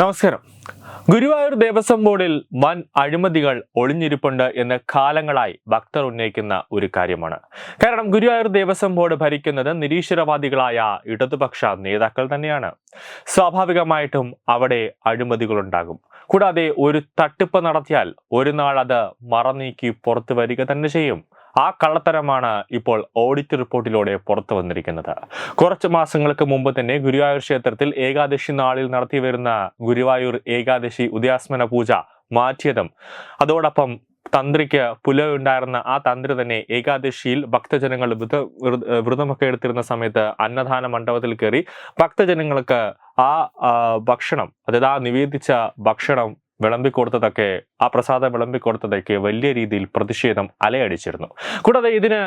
നമസ്കാരം. ഗുരുവായൂർ ദേവസ്വം ബോർഡിൽ വൻ അഴിമതികൾ ഒളിഞ്ഞിരിപ്പുണ്ട് എന്ന് കാലങ്ങളായി ഭക്തർ ഉന്നയിക്കുന്ന ഒരു കാര്യമാണ്. കാരണം ഗുരുവായൂർ ദേവസ്വം ബോർഡ് ഭരിക്കുന്നത് നിരീശ്വരവാദികളായ ഇടതുപക്ഷ നേതാക്കൾ തന്നെയാണ്. സ്വാഭാവികമായിട്ടും അവിടെ അഴിമതികളുണ്ടാകും. കൂടാതെ ഒരു തട്ടിപ്പ് നടത്തിയാൽ ഒരു നാൾ അത് മറനീക്കി പുറത്തു വരിക തന്നെ ചെയ്യും. ആ കള്ളത്തരമാണ് ഇപ്പോൾ ഓഡിറ്റ് റിപ്പോർട്ടിലൂടെ പുറത്തു വന്നിരിക്കുന്നത്. കുറച്ച് മാസങ്ങൾക്ക് മുമ്പ് തന്നെ ഗുരുവായൂർ ക്ഷേത്രത്തിൽ ഏകാദശി നാളിൽ നടത്തി വരുന്ന ഗുരുവായൂർ ഏകാദശി ഉദയാസ്മന പൂജ മാറ്റിയതും അതോടൊപ്പം തന്ത്രിക്ക് പുലവുണ്ടായിരുന്ന ആ തന്ത്രി തന്നെ ഏകാദശിയിൽ ഭക്തജനങ്ങൾ വ്രത- വ്രതമൊക്കെ എടുത്തിരുന്ന സമയത്ത് അന്നദാന മണ്ഡപത്തിൽ കയറി ഭക്തജനങ്ങൾക്ക് ആ, ഭക്ഷണം അതായത് ആ നിവേദിച്ച ഭക്ഷണം വിളമ്പിക്കൊടുത്തതൊക്കെ ആ പ്രസാദം വിളമ്പിക്കൊടുത്തതൊക്കെ വലിയ രീതിയിൽ പ്രതിഷേധം അലയടിച്ചിരുന്നു. കൂടാതെ ഇതിന്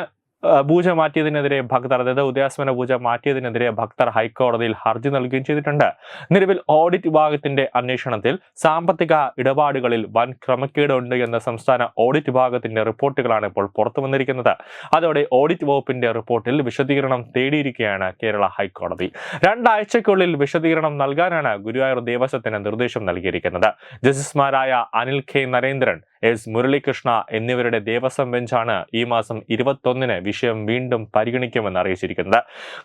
പൂജ മാറ്റിയതിനെതിരെ ഭക്തർ അതായത് ഉദയാസ്മന പൂജ മാറ്റിയതിനെതിരെ ഭക്തർ ഹൈക്കോടതിയിൽ ഹർജി നൽകുകയും ചെയ്തിട്ടുണ്ട്. നിലവിൽ ഓഡിറ്റ് വിഭാഗത്തിന്റെ അന്വേഷണത്തിൽ സാമ്പത്തിക ഇടപാടുകളിൽ വൻ ക്രമക്കേടുണ്ട് എന്ന സംസ്ഥാന ഓഡിറ്റ് വിഭാഗത്തിന്റെ റിപ്പോർട്ടുകളാണ് ഇപ്പോൾ പുറത്തു വന്നിരിക്കുന്നത്. അതോടെ ഓഡിറ്റ് വകുപ്പിന്റെ റിപ്പോർട്ടിൽ വിശദീകരണം തേടിയിരിക്കുകയാണ് കേരള ഹൈക്കോടതി. രണ്ടാഴ്ചയ്ക്കുള്ളിൽ വിശദീകരണം നൽകാനാണ് ഗുരുവായൂർ ദേവസ്വത്തിന് നിർദ്ദേശം നൽകിയിരിക്കുന്നത്. ജസ്റ്റിസുമാരായ അനിൽ കെ. നരേന്ദ്രൻ എസ് മുരളീകൃഷ്ണ എന്നിവരുടെ ദേവസ്വം ബെഞ്ചാണ് ഈ മാസം ഇരുപത്തൊന്നിന് വിഷയം വീണ്ടും പരിഗണിക്കുമെന്ന് അറിയിച്ചിരിക്കുന്നത്.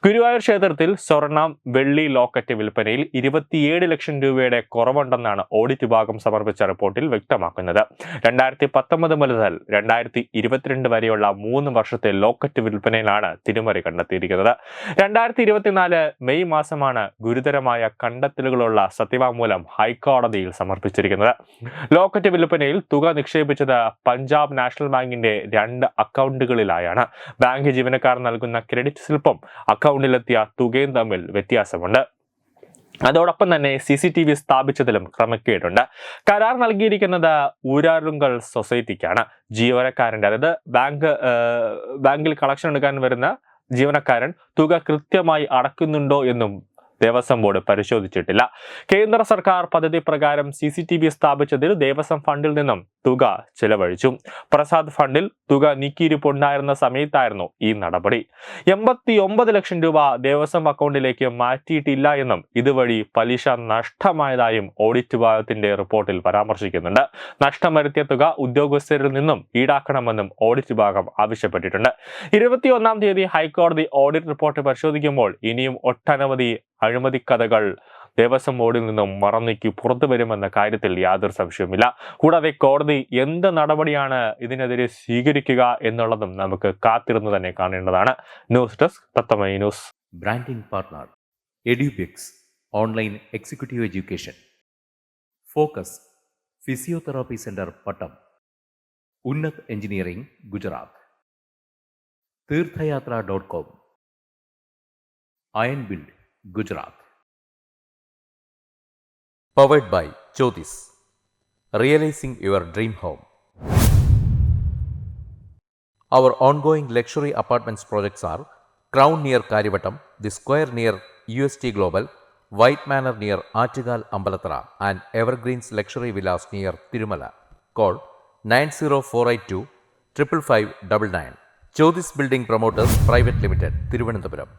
ഗുരുവായൂർ ക്ഷേത്രത്തിൽ സ്വർണം വെള്ളി ലോക്കറ്റ് വിൽപ്പനയിൽ ഇരുപത്തിയേഴ് ലക്ഷം രൂപയുടെ കുറവുണ്ടെന്നാണ് ഓഡിറ്റ് വിഭാഗം സമർപ്പിച്ച റിപ്പോർട്ടിൽ വ്യക്തമാക്കുന്നത്. രണ്ടായിരത്തി പത്തൊമ്പത് മുതൽ രണ്ടായിരത്തി ഇരുപത്തിരണ്ട് വരെയുള്ള മൂന്ന് വർഷത്തെ ലോക്കറ്റ് വിൽപ്പനയിലാണ് തിരുമറി കണ്ടെത്തിയിരിക്കുന്നത്. രണ്ടായിരത്തി ഇരുപത്തിനാല് മെയ് മാസമാണ് ഗുരുതരമായ കണ്ടെത്തലുകളുള്ള സത്യവാങ്മൂലം ഹൈക്കോടതിയിൽ സമർപ്പിച്ചിരിക്കുന്നത്. ലോക്കറ്റ് വിൽപ്പനയിൽ തുക നിക്ഷേപിച്ചത് പഞ്ചാബ് നാഷണൽ ബാങ്കിന്റെ രണ്ട് അക്കൗണ്ടുകളിലായാണ്. ബാങ്ക് ജീവനക്കാർ നൽകുന്ന ക്രെഡിറ്റ് സ്ലിപ്പും അക്കൗണ്ടിലെത്തിയ തുകയും തമ്മിൽ വ്യത്യാസമുണ്ട്. അതോടൊപ്പം തന്നെ സി സി ടി വി സ്ഥാപിച്ചതിലും ക്രമക്കേടുണ്ട്. കരാർ നൽകിയിരിക്കുന്നത് ഊരാറുങ്കൽ സൊസൈറ്റിക്കാണ്. ജീവനക്കാരന്റെ അതായത് ബാങ്ക് ബാങ്കിൽ കളക്ഷൻ എടുക്കാൻ വരുന്ന ജീവനക്കാരൻ തുക കൃത്യമായി അടക്കുന്നുണ്ടോ എന്നും ദേവസ്വം ബോർഡ് പരിശോധിച്ചിട്ടില്ല. കേന്ദ്ര സർക്കാർ പദ്ധതി പ്രകാരം സി സി ടി വി സ്ഥാപിച്ചതിൽ ദേവസ്വം ഫണ്ടിൽ നിന്നും തുക ചെലവഴിച്ചു. പ്രസാദ് ഫണ്ടിൽ തുക നീക്കിയിരിപ്പുണ്ടായിരുന്ന സമയത്തായിരുന്നു ഈ നടപടി. എൺപത്തി ഒമ്പത് ലക്ഷം രൂപ ദേവസ്വം അക്കൗണ്ടിലേക്ക് മാറ്റിയിട്ടില്ല എന്നും ഇതുവഴി പലിശ നഷ്ടമായതായും ഓഡിറ്റ് വിഭാഗത്തിന്റെ റിപ്പോർട്ടിൽ പരാമർശിക്കുന്നുണ്ട്. നഷ്ടം വരുത്തിയ തുക ഉദ്യോഗസ്ഥരിൽ നിന്നും ഈടാക്കണമെന്നും ഓഡിറ്റ് വിഭാഗം ആവശ്യപ്പെട്ടിട്ടുണ്ട്. ഇരുപത്തിയൊന്നാം തീയതി ഹൈക്കോടതി ഓഡിറ്റ് റിപ്പോർട്ട് പരിശോധിക്കുമ്പോൾ ഇനിയും ഒട്ടനവധി അഴിമതിക്കഥകൾ ദേവസ്വം ബോർഡിൽ നിന്നും മറന്നിക്ക് പുറത്തു വരുമെന്ന കാര്യത്തിൽ യാതൊരു സംശയവുമില്ല. കൂടാതെ കോടതി എന്ത് നടപടിയാണ് ഇതിനെതിരെ സ്വീകരിക്കുക എന്നുള്ളതും നമുക്ക് കാത്തിരുന്ന് തന്നെ കാണേണ്ടതാണ്. News desk തത്തമൈ news. Branding partner Edubix online executive education focus physiotherapy centre Pattom Unnath engineering Gujarat Theerthayatra dot com iron build Gujarat Powered by Jyotis Realizing your dream home Our ongoing luxury apartments projects are Crown near Karivattam, The Square near UST Global, White Manor near Achigal Ambalatra, and Evergreens Luxury Villas near Tirumala. Call 90482 55599. Jyotis Building Promoters Private Limited, Thiruvananthapuram.